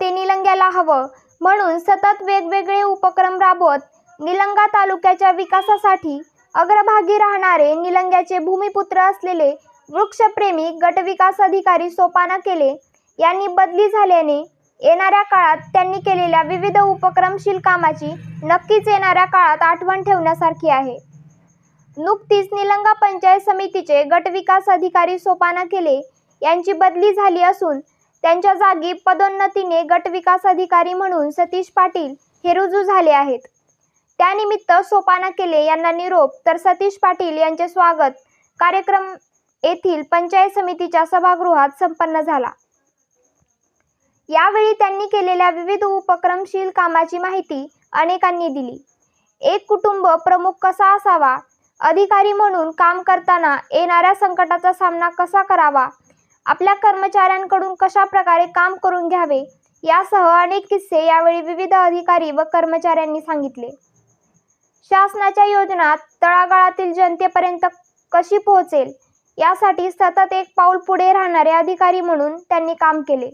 ते निलंग्याला हवं. म्हणून सतत वेगवेगळे उपक्रम राबवत निलंगा तालुक्याच्या विकासासाठी अग्रभागी राहणारे निलंग्याचे भूमिपुत्र असलेले वृक्षप्रेमी गटविकास अधिकारी सोपाना केले यांनी बदली झाल्याने येणाऱ्या काळात त्यांनी केलेल्या विविध उपक्रमशील कामाची नक्कीच येणाऱ्या काळात आठवण ठेवण्यासारखी आहे. नुकतीच निलंगा पंचायत समितीचे गटविकास अधिकारी सोपाना केले यांची बदली झाली असून त्यांच्या जागी पदोन्नतीने गट विकास अधिकारी म्हणून सतीश पाटील हे रुजू झाले आहेत. त्यानिमित्त सोपाना केले यांना निरोप तर सतीश पाटील यांचे स्वागत. कार्यक्रम येथील पंचायत समितीच्या सभागृहात संपन्न झाला. यावेळी त्यांनी केलेल्या विविध उपक्रमशील कामाची माहिती अनेकांनी दिली. एक कुटुंब प्रमुख कसा असावा? अधिकारी म्हणून काम करताना येणाऱ्या संकटाचा सामना कसा करावा? आपल्या कर्मचाऱ्यांकडून कशा प्रकारे काम करून घ्यावे? यासह अनेक किस्से यावेळी विविध अधिकारी व कर्मचाऱ्यांनी सांगितले. शासनाच्या योजना तळागाळातील जनतेपर्यंत कशी पोहोचेल? यासाठी सतत एक पाऊल पुढे राहणारे अधिकारी म्हणून त्यांनी काम केले.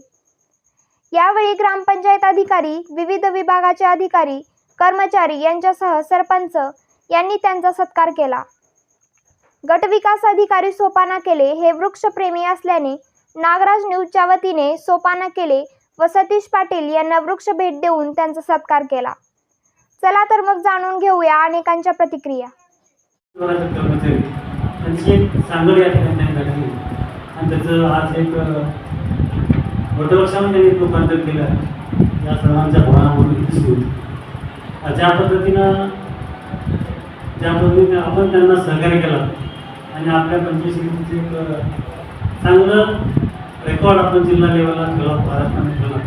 यावेळी ग्रामपंचायत अधिकारी विविध विभागाचे अधिकारी कर्मचारी यांच्यासह सरपंच यांनी त्यांचा सत्कार केला. गटविकास अधिकारी सोपाना केले. हे वृक्षप्रेमी असल्याने नागराज न्यूजच्या वतीने सोपाना केले व सतीश पाटील यांना वृक्ष भेट देऊन त्यांचा सत्कार केला. चला तर मग जाणून घेऊया अनेकांच्या प्रतिक्रिया. त्यांची एक सांगड या ठिकाणी घडली आणि त्याचं आज एक त्यांनी रूपांतर केलं या सर्वांच्या भावनामधून दिसून ज्या पद्धतीनं ज्या पद्धतीने आपण त्यांना सहकार्य केला आणि आपल्या पंचायत एक चांगलं रेकॉर्ड आपण जिल्हा लेवलला ठेवला महाराष्ट्राने ठेवला.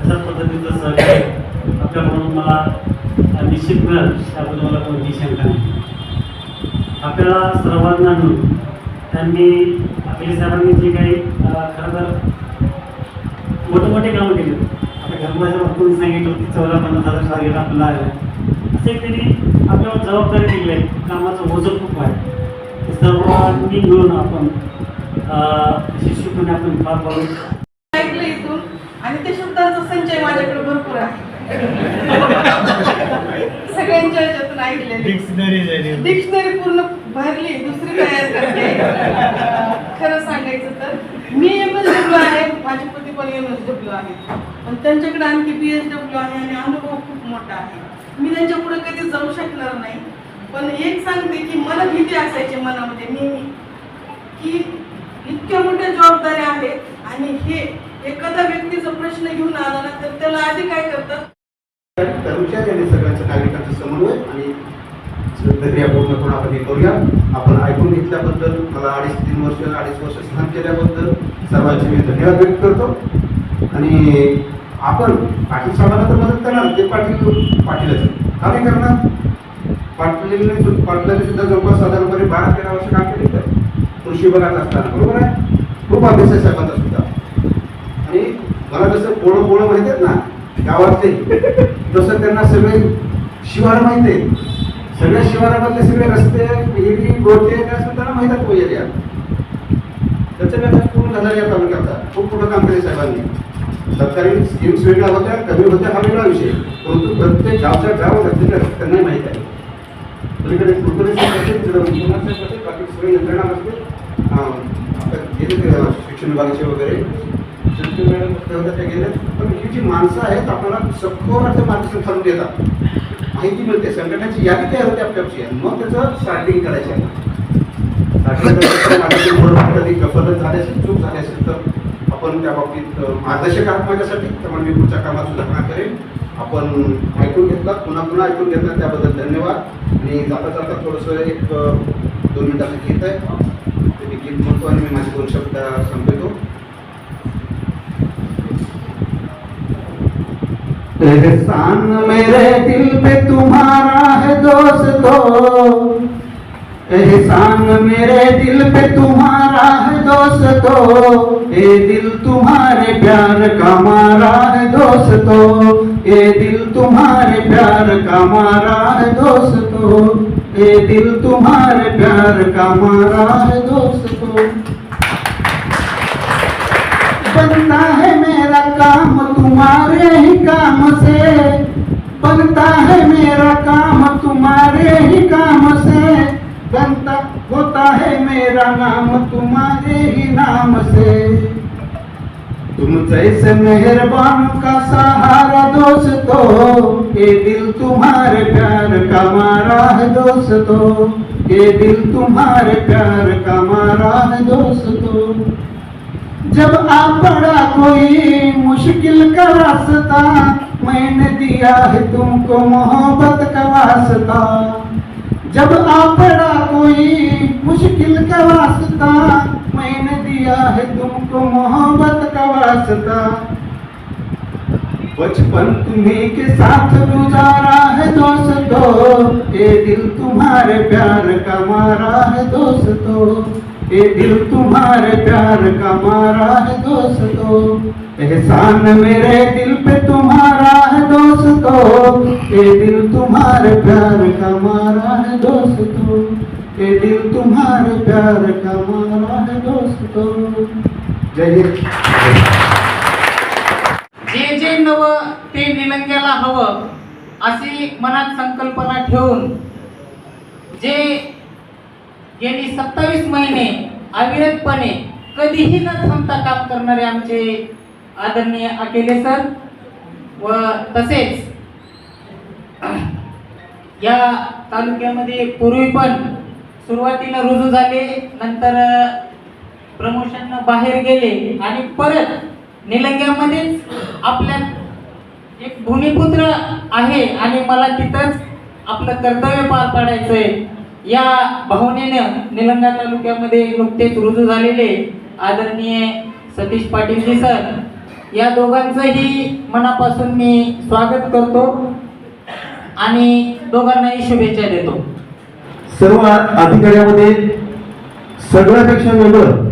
तशाच पद्धतीचं सहकार्य आपल्याकडून मला निश्चित मिळेल त्याबद्दल मला कोणती शंका नाही. आपल्याला सर्वांना मिळून त्यांनी आपल्या साहेबांनी जे काही खरं तर मोठे मोठे कामं केले. आता घरमाच्या कोणी सांगितलं की चौदा पन्नास हजार टार्गेट आपल्याला आहे असे त्यांनी आपल्यावर जबाबदारी दिली आहे. कामाचं ओझं खूप आहे. सर्वांनी मिळून आपण अं, शिस्तपणे आपण पार पाडू. ऐकलं इथून. आणि ते शब्दांचा संचय माझ्याकडे भरपूर आहे. सगळ्यांच्या ह्याच्यातून ऐकलेले डिक्शनरी डिक्शनरी पूर्ण भरली दुसरी तयार करते. खरं सांगायचं तर मी एम एस डब्ल्यू आहे. माझे पती पण एम एस डब्ल्यू आहे पण त्यांच्याकडे आणखी बी एस डब्ल्यू आहे आणि अनुभव खूप मोठा आहे. मी त्यांच्या पुढे कधी जाऊ शकणार नाही. पण एक सांगते की मला भीती असायची मनामध्ये नेहमी की इतक्या मोठ्या जबाबदाऱ्या आहेत आणि हे एखादा व्यक्तीचा प्रश्न घेऊन आला ना तर त्याला आधी काय करतात? कर्मचारी आणि सगळ्यांचं नागरिकांचं समन्वय आणि प्रक्रिया पूर्ण करून आपण हे करूया. आपण ऐकून घेतल्याबद्दल मला अडीच तीन वर्ष अडीच वर्ष सहन केल्याबद्दल सर्वांचे मी धन्यवाद व्यक्त करतो. आणि आपण पाटील साहेबांना तर मदत करणार ते पाटील पाटीलच. आहे. का नाही करणार? पाटलांनी सु- पाटलांनी सुद्धा जवळपास साधारणपणे बारा तेरा वर्ष काम केले तर कृषी विभागात असताना. बरोबर आहे? खूप अभ्यास आहे साहेबांचा सुद्धा. आणि मला जसं पोळं पोळं माहिती आहेत ना गावातले तसं त्यांना सगळे शिवार माहिती आहे सगळ्या शिवारामधले सगळे रस्ते विहिरी गोटे काय सुद्धा त्यांना माहीत आहेत वगैरे त्याचा पूर्ण झाला या तालुक्याचा. खूप मोठं काम केले साहेबांनी. सरकारी स्कीम्स वेगळ्या होत्या कमी होत्या हा वेगळा विषय. परंतु प्रत्येक गावच्या गाव त्यांना त्यांनाही माहीत आहे तिकडे कुरकुरे असेल, तिकडे विश्वनाथ असेल, बाकी सगळे यंत्रणा असते आता शिक्षण विभागाचे वगैरे. शिक्षण मॅडम त्या गेल्या पण ही जी माणसं आहेत आपल्याला सखोर असं मार्गदर्शन करून देतात. माहिती मिळते. संघटनाची यादी तयार होते आपल्याची मग त्याचं स्टार्टिंग करायचं आहे. कधी गफलत झाली असेल चूक झाली असेल तर आपण त्या बाबतीत मार्गदर्शक आहात माझ्यासाठी त्यामुळे मी पुढच्या कामात सुधारणा करेन. आपण ऐकून घेतला पुन्हा पुन्हा ऐकून घेतला त्याबद्दल धन्यवाद. आणि जाता जाता थोडंसं एक दोन मिनिटाचं गीत आहे. ते मी गीत म्हणतो आणि मी माझे दोन शब्द संपवतो. एहसान मेरे दिल पे तुम्हारा है दोस्तों एहसान मेरे दिल पे तुम्हारा है दोस्तों ये दिल तुम्हारे प्यार का मारा है दोस्तों ये दिल तुम्हारे प्यार का मारा है दोस्तों ये दिल तुम्हारे प्यार का मारा है दोस्तों बनता है मेरा काम तुम्हारे ही काम से। बनता है मेरा काम तुम्हारे ही काम से। बनता होता है मेरा नाम, तुम्हारे ही नाम से। तुम जैसे मेहरबान का सहारा दोस्तों ये दिल तुम्हारे प्यार का मारा है दोस्तों। ये दिल तुम्हारे प्यार का मारा है दोस्तों। जब आ पड़ा कोई मुश्किल का रास्ता, मैंने दिया है तुमको मोहब्बत का वास्ता। जब आ पड़ा कोई मुश्किल का वास्ता, मैंने दिया है तुमको मोहब्बत का वास्ता। बचपन तुम्ही के साथ गुजारा है दोस्तों, ये दिल तुम्हारे प्यार का मारा है दोस्तों। ये दिल तुम्हारे प्यार का मारा है दोस्तों। एहसान मेरे दिल पे तुम्हारा दोस्तों ये दिल तुम्हारे प्यार का मारा है दोस्तों ये दिल तुम्हारे प्यार का मारा है दोस्तों जय हिंद जे जे नव ते निलंग्याला हवं अशी मनात संकल्पना ठेवून जे गेली सत्तावीस महिने अविरतपणे कधीही न थांबता काम करणारे आमचे आदरणीय अकेले सर व तसेच या तालुक्यामध्ये पूर्वी पण सुरुवातीला रुजू झाले नंतर प्रमोशन बाहेर गेले आणि परत निलंग्यामध्येच आपल्या एक भूमिपुत्र आहे आणि मला तिथंच आपलं कर्तव्य पार पाडायचं आहे या भावनेनं निलंगा तालुक्यामध्ये नुकतेच रुजू झालेले आदरणीय सतीश पाटीलजी सर या दोघांचंही मनापासून मी स्वागत करतो आणि दोघांनाही शुभेच्छा देतो. सर्व अधिकाऱ्यामध्ये सगळ्यापेक्षा वेगळं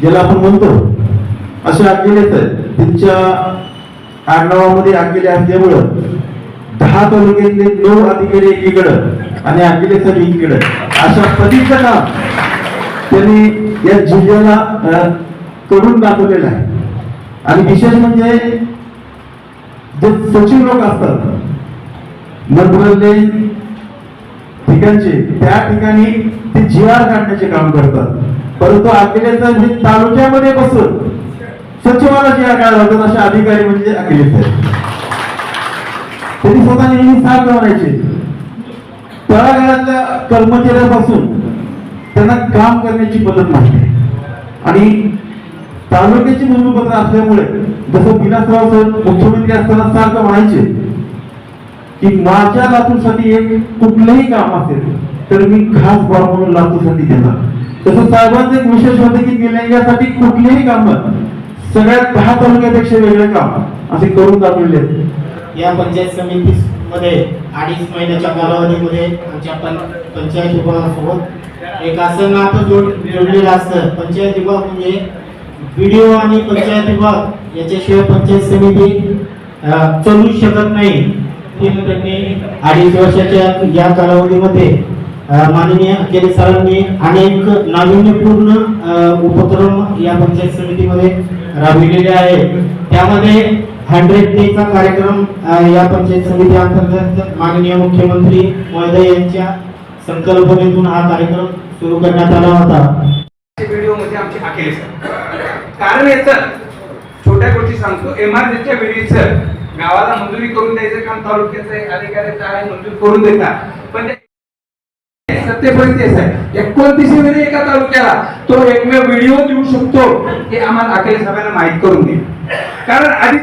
ज्याला आपण म्हणतो असे आखलेले आहेत त्यांच्या आडनावामध्ये आखलेले असल्यामुळं दहा तालुक्यातले नऊ अधिकारी एकीकडं आणि आगेलेचं एकीकडं अशा पद्धतीचं काम त्यांनी या जिल्ह्याला करून दाखवलेलं आहे. आणि विशेष म्हणजे जे सचिव लोक असतात मंत्रालय ठिकाणचे त्या ठिकाणी ते जी आर काढण्याचे काम करतात. परंतु अखिलेश म्हणजे तालुक्यामध्ये बसून सचिवाला जी आर काढला जातात असे अधिकारी म्हणजे अखिलेश आहेत त्यांनी स्वतः नेहमी साथ म्हणायचे तळागाळातल्या कर्मचाऱ्यापासून त्यांना काम करण्याची पद्धत नाही आणि तालुक्याची भूमिपत्र असल्यामुळे जसं विलासराव सर मुख्यमंत्री असताना सारखं म्हणायचे की माझ्या लातूरसाठी एक कुठलंही काम असेल तर मी खास बाब म्हणून लातूरसाठी देणार. तसं साहेबांचं एक विशेष होतं की निलंग्यासाठी कुठलेही काम सगळ्यात दहा तालुक्यापेक्षा वेगळे काम असे करून दाखवले. आहेत या पंचायत समितीमध्ये अडीच महिन्याच्या कालावधीमध्ये आमच्या पंचायत विभागासोबत एक असं नातं जोड जोडलेलं असतं. पंचायत विभाग म्हणजे व्हिडिओ आणि पंचायत विभाग याच्याशिवाय पंचायत समिती चलू चालू शकत नाही. ते त्यांनी अडीच वर्षाच्या या कालावधीमध्ये माननीय केले सरांनी अनेक नाविन्यपूर्ण उपक्रम या पंचायत समितीमध्ये राबविलेले आहेत त्यामध्ये हंड्रेड डे चा कार्यक्रम या पंचायत समिती अंतर्गत माननीय मुख्यमंत्री महोदय यांच्या संकल्पनेतून हा कार्यक्रम सुरू करण्यात आला होता. व्हिडिओमध्ये आमचे अखेर सर कारण याचं छोट्या गोष्टी सांगतो. एमआरसीच्या वेळीच गावाला मंजुरी करून द्यायचं काम तालुक्याचं आहे अधिकाऱ्याचं आहे मंजूर करून देतात. पण सत्तेपर्यंत येत आहे एकोणतीस वेळी एका तालुक्याला तो एकमेव व्हिडिओ देऊ शकतो हे आम्हाला अखेर सभेला माहीत करून दे कारण आधी